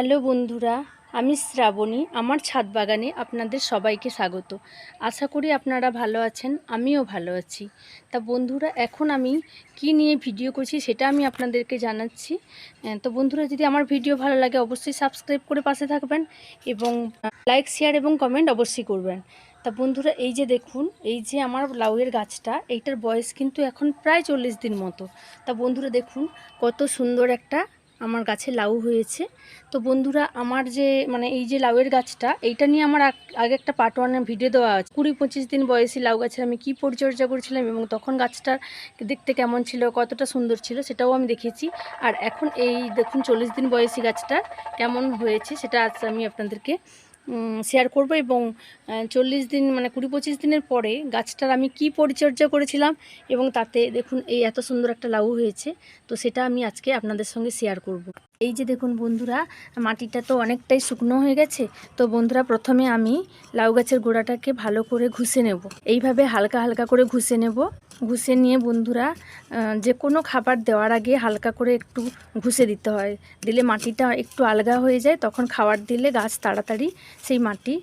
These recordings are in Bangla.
হ্যালো বন্ধুরা, আমি শ্রাবণী, আমার ছাদ বাগানে আপনাদের সবাইকে স্বাগত। আশা করি আপনারা ভালো আছেন, আমিও ভালো আছি। তা বন্ধুরা, এখন আমি কি নিয়ে ভিডিও করছি সেটা আমি আপনাদেরকে জানাচ্ছি। তো বন্ধুরা, যদি আমার ভিডিও ভালো লাগে অবশ্যই সাবস্ক্রাইব করে পাশে থাকবেন এবং লাইক, শেয়ার এবং কমেন্ট অবশ্যই করবেন। তা বন্ধুরা, এই যে দেখুন, এই যে আমার লাউয়ের গাছটা, এইটার বয়স কিন্তু এখন প্রায় চল্লিশ দিন মতো। তা বন্ধুরা, দেখুন কত সুন্দর একটা আমার গাছে লাউ হয়েছে। তো বন্ধুরা, আমার যে মানে এই যে লাউয়ের গাছটা, এইটা নিয়ে আমার আগে একটা পার্ট ওয়ানের ভিডিও দেওয়া আছে। কুড়ি পঁচিশ দিন বয়সী লাউ গাছের আমি কি পরিচর্যা করেছিলাম এবং তখন গাছটার দেখতে কেমন ছিল, কতটা সুন্দর ছিল, সেটাও আমি দেখেছি। আর এখন এই দেখুন, চল্লিশ দিন বয়সী গাছটা কেমন হয়েছে, সেটা আজ আমি আপনাদেরকে শেয়ার করব এবং চল্লিশ দিন মানে কুড়ি পঁচিশ দিনের পরে গাছটার আমি কি পরিচর্যা করেছিলাম এবং তাতে দেখুন এই এত সুন্দর একটা লাউ হয়েছে, তো সেটা আমি আজকে আপনাদের সঙ্গে শেয়ার করব। এই যে দেখুন বন্ধুরা, মাটিটা তো অনেকটাই শুকনো হয়ে গেছে, তো বন্ধুরা প্রথমে আমি লাউ গাছের গোড়াটাকে ভালো করে ঘুষে নেব। এইভাবে হালকা হালকা করে ঘুষে নেব। ঘুষে নিয়ে বন্ধুরা যে কোনো খাবার দেওয়ার আগে হালকা করে একটু ঘুষে দিতে হয়। দিলে মাটিটা একটু আলগা হয়ে যায়, তখন খাবার দিলে গাছ তাড়াতাড়ি সেই মাটি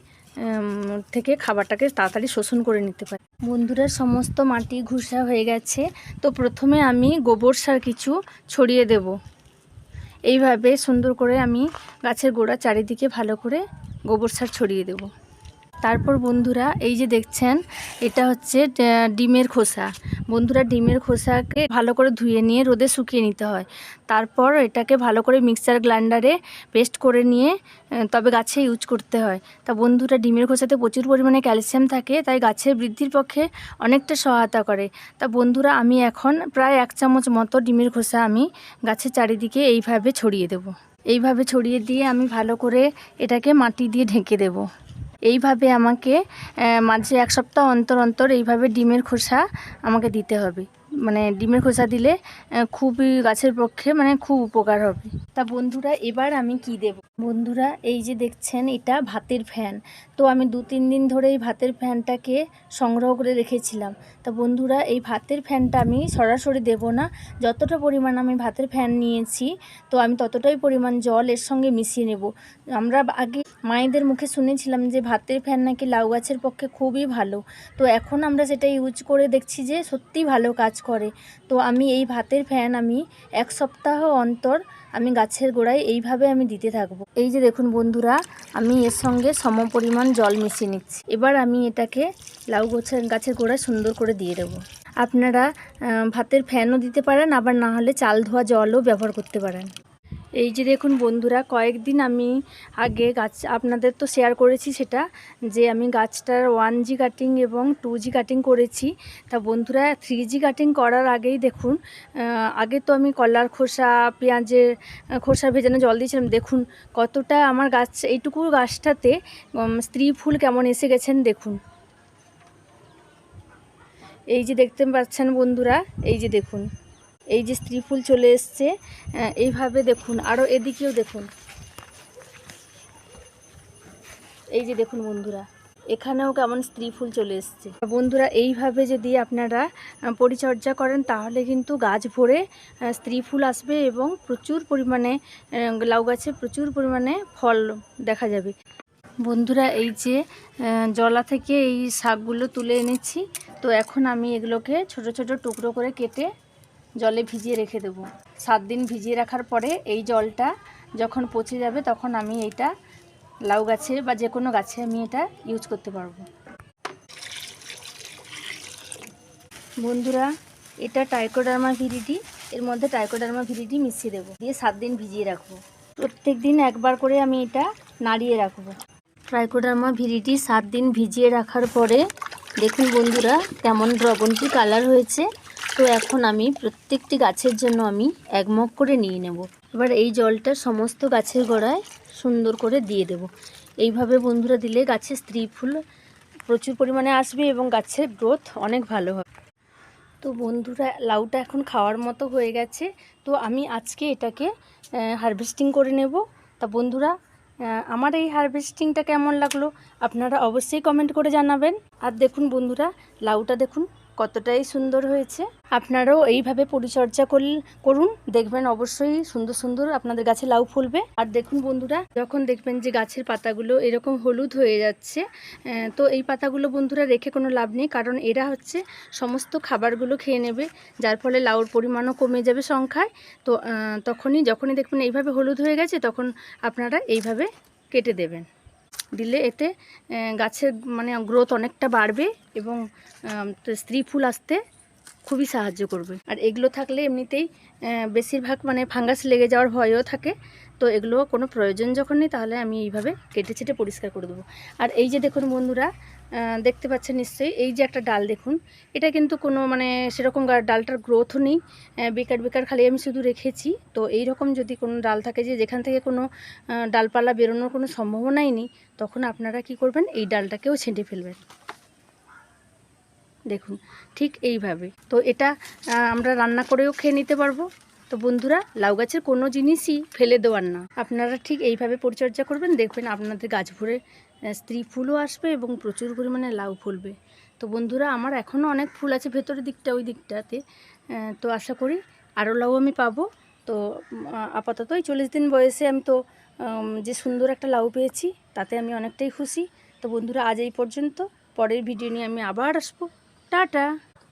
থেকে খাবারটাকে তাড়াতাড়ি শোষণ করে নিতে পারে। বন্ধুরা, সমস্ত মাটি ঘুষা হয়ে গেছে, তো প্রথমে আমি গোবর সার কিছু ছড়িয়ে দেব। এইভাবে সুন্দর করে আমি গাছের গোড়া চারিদিকে ভালো করে গোবর সার ছড়িয়ে দেব। তারপর বন্ধুরা, এই যে দেখছেন, এটা হচ্ছে ডিমের খোসা। বন্ধুরা, ডিমের খোসাকে ভালো করে ধুয়ে নিয়ে রোদে শুকিয়ে নিতে হয়। তারপর এটাকে ভালো করে মিক্সার গ্রাইন্ডারে পেস্ট করে নিয়ে তবে গাছে ইউজ করতে হয়। তা বন্ধুরা, ডিমের খোসাতে প্রচুর পরিমাণে ক্যালসিয়াম থাকে, তাই গাছের বৃদ্ধির পক্ষে অনেকটা সহায়তা করে। তা বন্ধুরা, আমি এখন প্রায় এক চামচ মতো ডিমের খোসা আমি গাছের চারিদিকে এইভাবে ছড়িয়ে দেব। এইভাবে ছড়িয়ে দিয়ে আমি ভালো করে এটাকে মাটি দিয়ে ঢেকে দেব। এইভাবে আমাকে মাঝে এক সপ্তাহ অন্তর অন্তর এইভাবে ডিমের খোসা আমাকে দিতে হবে। মানে ডিমের খোসা দিলে খুবই গাছের পক্ষে মানে খুব উপকার হবে। তা বন্ধুরা, এবার আমি কি দেব? বন্ধুরা, এই যে দেখছেন, এটা ভাতের ফ্যান। তো আমি দু তিন দিন ধরে এই ভাতের ফ্যানটাকে সংগ্রহ করে রেখেছিলাম। তা বন্ধুরা, এই ভাতের ফ্যানটা আমি সরাসরি দেব না। যতটা পরিমাণ আমি ভাতের ফ্যান নিয়েছি, তো আমি ততটাই পরিমাণ জল এর সঙ্গে মিশিয়ে নেব। আমরা আগে মায়েদের মুখে শুনেছিলাম যে ভাতের ফ্যান নাকি লাউ গাছের পক্ষে খুবই ভালো। তো এখন আমরা সেটা ইউজ করে দেখছি যে সত্যি ভালো কাজ করে। তো আমি এই ভাতের ফ্যান আমি এক সপ্তাহ অন্তর আমি গাছের গোড়ায় এইভাবে আমি দিতে থাকব। এই যে দেখুন বন্ধুরা, আমি এর সঙ্গে সম পরিমাণ জল মিশিয়ে নিচ্ছি। এবার আমি এটাকে লাউ গাছের গাছের গোড়ায় সুন্দর করে দিয়ে দেবো। আপনারা ভাতের ফ্যানও দিতে পারেন, আবার না হলে চাল ধোয়া জলও ব্যবহার করতে পারেন। এই যে দেখুন বন্ধুরা, কয়েকদিন আমি আগে গাছ আপনাদের তো শেয়ার করেছি সেটা, যে আমি গাছটার ওয়ান জি কাটিং এবং টু জি কাটিং করেছি। তা বন্ধুরা থ্রি জি কাটিং করার আগেই দেখুন আগে তো আমি কলার খোসা, পেঁয়াজের খোসা ভেজানো জল দিয়েছিলাম। দেখুন কতটা আমার গাছ, এইটুকু গাছটাতে স্ত্রী ফুল কেমন এসে গেছেন দেখুন। এই যে দেখতে পাচ্ছেন বন্ধুরা, এই যে দেখুন। এই যে স্ত্রী ফুল চলে এসছে এইভাবে দেখুন আরও এদিকেও দেখুন। এই যে দেখুন বন্ধুরা, এখানেও কেমন স্ত্রী ফুল চলে এসছে। বন্ধুরা, এইভাবে যদি আপনারা পরিচর্যা করেন, তাহলে কিন্তু গাছ ভরে স্ত্রী ফুল আসবে এবং প্রচুর পরিমাণে লাউ গাছে প্রচুর পরিমাণে ফল দেখা যাবে। বন্ধুরা, এই যে জলা থেকে এই শাকগুলো তুলে এনেছি। তো এখন আমি এগুলোকে ছোট ছোট টুকরো করে কেটে জলে ভিজিয়ে রেখে দেবো। সাত দিন ভিজিয়ে রাখার পরে এই জলটা যখন পচে যাবে তখন আমি এটা লাউ গাছে বা যে কোনো গাছে আমি এটা ইউজ করতে পারব। বন্ধুরা, এটা টাইকোডার্মা ভিরিডি এর মধ্যে টাইকোডার্মা ভিরিডি মিশিয়ে দেবো। দিয়ে সাত দিন ভিজিয়ে রাখব। প্রত্যেক দিন একবার করে আমি এটা নাড়িয়ে রাখব। ট্রাইকোডার্মা ভিরিডি সাত দিন ভিজিয়ে রাখার পরে দেখুন বন্ধুরা, কেমন দ্রবণটি কালার হয়েছে। তো এখন আমি প্রত্যেকটি গাছের জন্য আমি এক মগ করে নিয়ে নেব। এবার এই জলটা সমস্ত গাছের গোড়ায় সুন্দর করে দিয়ে দেব। এইভাবে বন্ধুরা দিলে গাছের স্ত্রী ফুল প্রচুর পরিমাণে আসবে এবং গাছের গ্রোথ অনেক ভালো হবে। তো বন্ধুরা, লাউটা এখন খাওয়ার মতো হয়ে গেছে। তো আমি আজকে এটাকে হারভেস্টিং করে নেব। তা বন্ধুরা আমার এই হারভেস্টিংটা কেমন লাগল? আপনারা অবশ্যই কমেন্ট করে জানাবেন। আর দেখুন বন্ধুরা, লাউটা দেখুন কতটাই সুন্দর হয়েছে আপনারাও এইভাবে পরিচর্যা করুন। দেখবেন অবশ্যই সুন্দর সুন্দর আপনাদের গাছে লাউ ফুলবে। আর দেখুন বন্ধুরা, যখন দেখবেন যে গাছের পাতাগুলো এরকম হলুদ হয়ে যাচ্ছে তো এই পাতাগুলো বন্ধুরা রেখে কোনো লাভ নেই, কারণ এরা হচ্ছে সমস্ত খাবারগুলো খেয়ে নেবে, যার ফলে লাউর পরিমাণও কমে যাবে সংখ্যায়। তো তখনই যখনই দেখবেন এইভাবে হলুদ হয়ে গেছে, তখন আপনারা এইভাবে কেটে দেবেন। দিলে এতে গাছের মানে গ্রোথ অনেকটা বাড়বে এবং স্ত্রী ফুল আসতে খুবই সাহায্য করবে। আর এগুলো থাকলে এমনিতেই বেশিরভাগ মানে ফাঙ্গাস লেগে যাওয়ার ভয়ও থাকে। তো এগুলো কোনো প্রয়োজন যখন নেই, তাহলে আমি এইভাবে কেটে ছেটে পরিষ্কার করে দেবো। আর এই যে দেখুন বন্ধুরা দেখতে পাচ্ছেন নিশ্চয়ই, এই যে একটা ডাল দেখুন, এটা কিন্তু কোনো মানে সেরকম ডালটার গ্রোথও নেই। বেকার বেকার খালি আমি শুধু রেখেছি। তো এই রকম যদি কোনো ডাল থাকে যে যেখান থেকে কোনো ডালপালা বেরোনোর কোনো সম্ভাবনাই নেই, তখন আপনারা কি করবেন, এই ডালটাকেও ছেঁটে ফেলবেন। দেখুন, ঠিক এইভাবে। তো এটা আমরা রান্না করেও খেয়ে নিতে পারব। তো বন্ধুরা, লাউ গাছের কোনো জিনিসই ফেলে দেওয়ার না। আপনারা ঠিক এইভাবে পরিচর্যা করবেন, দেখবেন আপনাদের গাছ ভরে স্ত্রী ফুলও আসবে এবং প্রচুর পরিমাণে লাউ ফুলবে। তো বন্ধুরা, আমার এখনও অনেক ফুল আছে ভেতরের দিকটা, ওই দিকটাতে। তো আশা করি আরও লাউ আমি পাবো। তো আপাতত এই চল্লিশ দিন বয়সে আমি তো যে সুন্দর একটা লাউ পেয়েছি, তাতে আমি অনেকটাই খুশি। তো বন্ধুরা, আজ এই পর্যন্ত। পরের ভিডিও নিয়ে আমি আবার আসব। টাটা